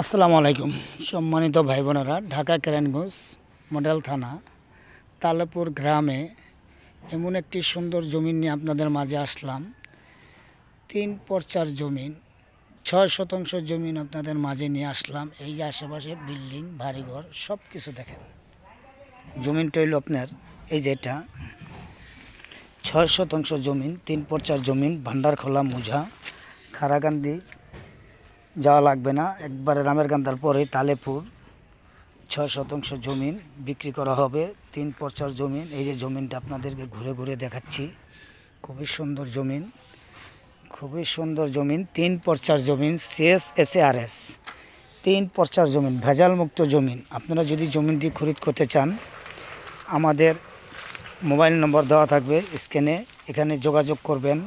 আসসালামু আলাইকুম। সম্মানিত ভাই বোনেরা ঢাকা কেরানগঞ্জ মডেল থানা, তালেপুর গ্রামে এমন একটি সুন্দর জমিন নিয়ে আপনাদের মাঝে আসলাম। তিন পর্চার জমিন ছয় শতাংশ জমিন আপনাদের মাঝে নিয়ে আসলাম। এই যে আশেপাশে বিল্ডিং, বাড়িঘর সব কিছু দেখেন। জমিনটা হইল আপনার, এই যেটা ছয় শতাংশ জমিন তিন পর্চার জমিন ভান্ডারখোলা, মুঝা খারাকান্দি যাওয়া লাগবে না। একবারে রামের গান্ধার পরে তালেপুর, ছয় শতাংশ জমিন বিক্রি করা হবে, তিন পর্চার জমিন। এই যে জমিনটা আপনাদেরকে ঘুরে ঘুরে দেখাচ্ছি, খুবই সুন্দর জমিন, খুবই সুন্দর জমিন, তিন পর্চার জমিন CS S A R S তিন পর্চার জমিন ভেজাল মুক্ত জমিন। আপনারা যদি জমিনটি খরিদ করতে চান, আমাদের মোবাইল নম্বর দেওয়া থাকবে স্ক্যানে এখানে যোগাযোগ করবেন।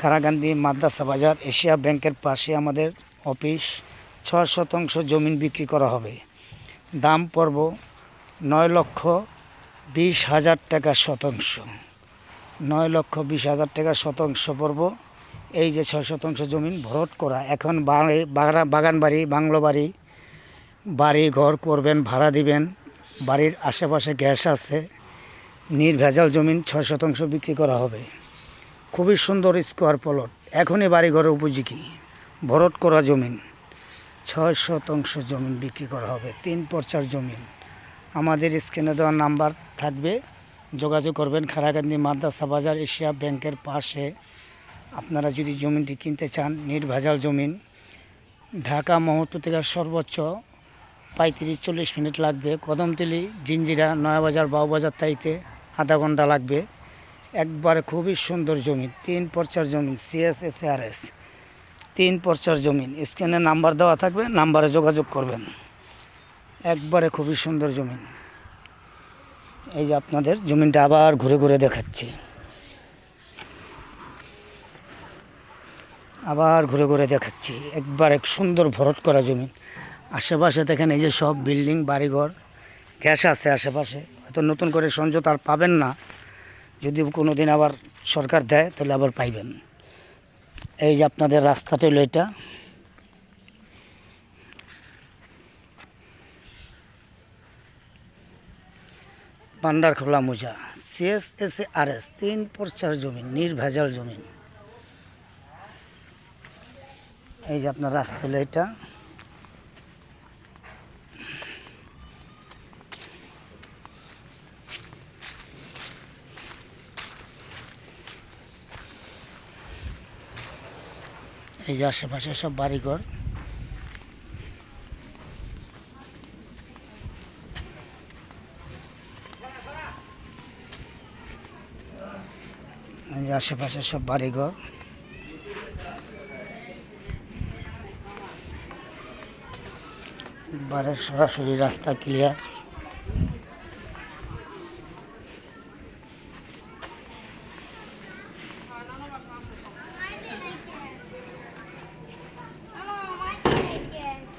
কারাগান্ধী মাদ্রাসা বাজার, এশিয়া ব্যাংকের পাশে আমাদের অফিস, ছয় শতাংশ জমিন বিক্রি করা হবে। দাম পড়ব নয় লক্ষ বিশ হাজার টাকা শতাংশ। নয় লক্ষ বিশ হাজার টাকা শতাংশ পড়ব। এই যে ছয় শতাংশ জমিন ভরট করা, এখন বাগান বাড়ি বাংলো বাড়ি বাড়ি ঘর করবেন, ভাড়া দিবেন, বাড়ির আশেপাশে গ্যাস আছে, নির্ভেজাল জমিন ছয় শতাংশ বিক্রি করা হবে। খুবই সুন্দর স্কোয়ার প্লট এখনই বাড়ি ঘরের উপযোগী। ভরট করা জমিন। ছয় শতাংশ জমিন বিক্রি করা হবে। তিন পর্চার জমিন। আমাদের স্ক্রিনে দেওয়া নাম্বার থাকবে। যোগাযোগ করবেন খারাকান্দি মাদ্রাসা বাজার এশিয়া ব্যাংকের পাশে। আপনারা যদি জমিনটি কিনতে চান, নির্ভেজাল জমিন, ঢাকা মোহাম্মদপুর থেকে সর্বোচ্চ পঁয়ত্রিশ চল্লিশ মিনিট লাগবে। কদমতলি, জিঞ্জিরা, নয়াবাজার, বাউবাজার তাইতে আধা ঘণ্টা লাগবে। একবারে খুবই সুন্দর জমি তিন পর্চার জমি সিএস এস আর এস তিন পর্চার জমিন। স্ক্রিনে নাম্বার দেওয়া থাকবে, নাম্বারে যোগাযোগ করবেন। একবারে খুবই সুন্দর জমিন। এই যে আপনাদের জমিনটা আবার ঘুরে ঘুরে দেখাচ্ছি। আবার ঘুরে ঘুরে দেখাচ্ছি। একবার এক সুন্দর ভরট করা জমিন। আশেপাশে দেখেন এই যে সব বিল্ডিং, বাড়িঘর, গ্যাস আছে আশেপাশে। হয়তো নতুন করে সংযোগ আর পাবেন না। যদি কোনো দিন আবার সরকার দেয়, তাহলে আবার পাইবেন। এই যে আপনাদের রাস্তাটা হলো এটা। পান্ডার খোলা মোজা সিএসএসএ আর এস তিন পর্চার জমি, নির্ভেজাল জমিন এই যে আপনার রাস্তা হলো এটা। এই যে আশেপাশে সব বাড়িঘর। এই যে আশেপাশে সব বাড়িঘর। একবারে সরাসরি রাস্তা ক্লিয়ার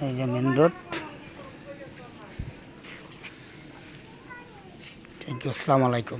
এই যে মেন রোড থ্যাংক ইউ আসসালামু আলাইকুম।